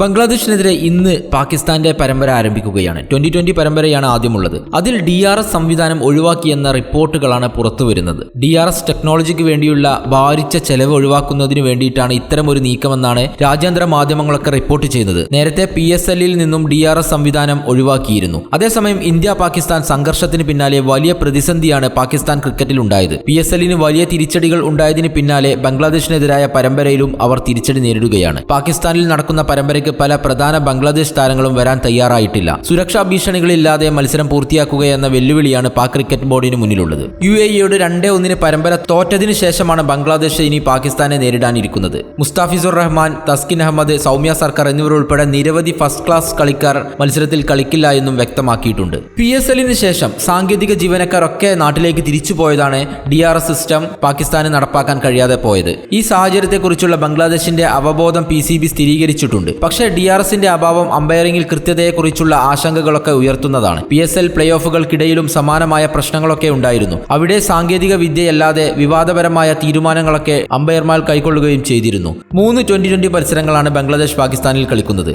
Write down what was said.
ബംഗ്ലാദേശിനെതിരെ ഇന്ന് പാകിസ്ഥാന്റെ പരമ്പര ആരംഭിക്കുകയാണ്. ട്വന്റി ട്വന്റി പരമ്പരയാണ് ആദ്യമുള്ളത്. അതിൽ ഡി ആർ എസ് സംവിധാനം ഒഴിവാക്കിയെന്ന റിപ്പോർട്ടുകളാണ് പുറത്തുവരുന്നത്. ഡി ആർ എസ് ടെക്നോളജിക്ക് വേണ്ടിയുള്ള ഭാരിച്ച ചെലവ് ഒഴിവാക്കുന്നതിന് വേണ്ടിയിട്ടാണ് ഇത്തരം ഒരു നീക്കമെന്നാണ് രാജ്യാന്തര മാധ്യമങ്ങളൊക്കെ റിപ്പോർട്ട് ചെയ്യുന്നത്. നേരത്തെ പി എസ് എല്ലിൽ നിന്നും ഡി ആർ എസ് സംവിധാനം ഒഴിവാക്കിയിരുന്നു. അതേസമയം ഇന്ത്യ പാകിസ്ഥാൻ സംഘർഷത്തിന് പിന്നാലെ വലിയ പ്രതിസന്ധിയാണ് പാകിസ്ഥാൻ ക്രിക്കറ്റിൽ ഉണ്ടായത്. പി എസ് എല്ലിന് വലിയ തിരിച്ചടികൾ ഉണ്ടായതിന് പിന്നാലെ ബംഗ്ലാദേശിനെതിരായ പരമ്പരയിലും അവർ തിരിച്ചടി നേരിടുകയാണ്. പാകിസ്ഥാനിൽ നടക്കുന്ന പരമ്പരയ്ക്ക് പല പ്രധാന ബംഗ്ലാദേശ് താരങ്ങളും വരാൻ തയ്യാറായിട്ടില്ല. സുരക്ഷാ ഭീഷണികളില്ലാതെ മത്സരം പൂർത്തിയാക്കുക എന്ന വെല്ലുവിളിയാണ് പാക് ക്രിക്കറ്റ് ബോർഡിന് മുന്നിലുള്ളത്. യു എ ഇയോട് രണ്ടേ ഒന്നിന് പരമ്പര തോറ്റതിനു ശേഷമാണ് ബംഗ്ലാദേശ് ഇനി പാകിസ്ഥാനെ നേരിടാനിരിക്കുന്നത്. മുസ്താഫിസുർ റഹ്മാൻ തസ്കിൻ അഹമ്മദ് സൗമ്യ സർക്കാർ എന്നിവർ ഉൾപ്പെടെ നിരവധി ഫസ്റ്റ് ക്ലാസ് കളിക്കാർ മത്സരത്തിൽ കളിക്കില്ല എന്നും വ്യക്തമാക്കിയിട്ടുണ്ട്. പി എസ് എല്ലിന് ശേഷം സാങ്കേതിക ജീവനക്കാരൊക്കെ നാട്ടിലേക്ക് തിരിച്ചുപോയതാണ് ഡി ആർ എസ് സിസ്റ്റം പാകിസ്ഥാന് നടപ്പാക്കാൻ കഴിയാതെ പോയത്. ഈ സാഹചര്യത്തെക്കുറിച്ചുള്ള ബംഗ്ലാദേശിന്റെ അവബോധം പി സി ബി സ്ഥിരീകരിച്ചിട്ടുണ്ട്. പക്ഷേ ഡി ആർ എസിന്റെ അഭാവം അമ്പയറിംഗിൽ കൃത്യതയെക്കുറിച്ചുള്ള ആശങ്കകളൊക്കെ ഉയർത്തുന്നതാണ്. പി എസ് എൽ പ്ലേ ഓഫുകൾക്കിടയിലും സമാനമായ പ്രശ്നങ്ങളൊക്കെ ഉണ്ടായിരുന്നു. അവിടെ സാങ്കേതിക വിദ്യയല്ലാതെ വിവാദപരമായ തീരുമാനങ്ങളൊക്കെ അമ്പയർമാർ കൈക്കൊള്ളുകയും ചെയ്തിരുന്നു. മൂന്ന് ട്വന്റി ട്വന്റി മത്സരങ്ങളാണ് ബംഗ്ലാദേശ് പാകിസ്ഥാനിൽ കളിക്കുന്നത്.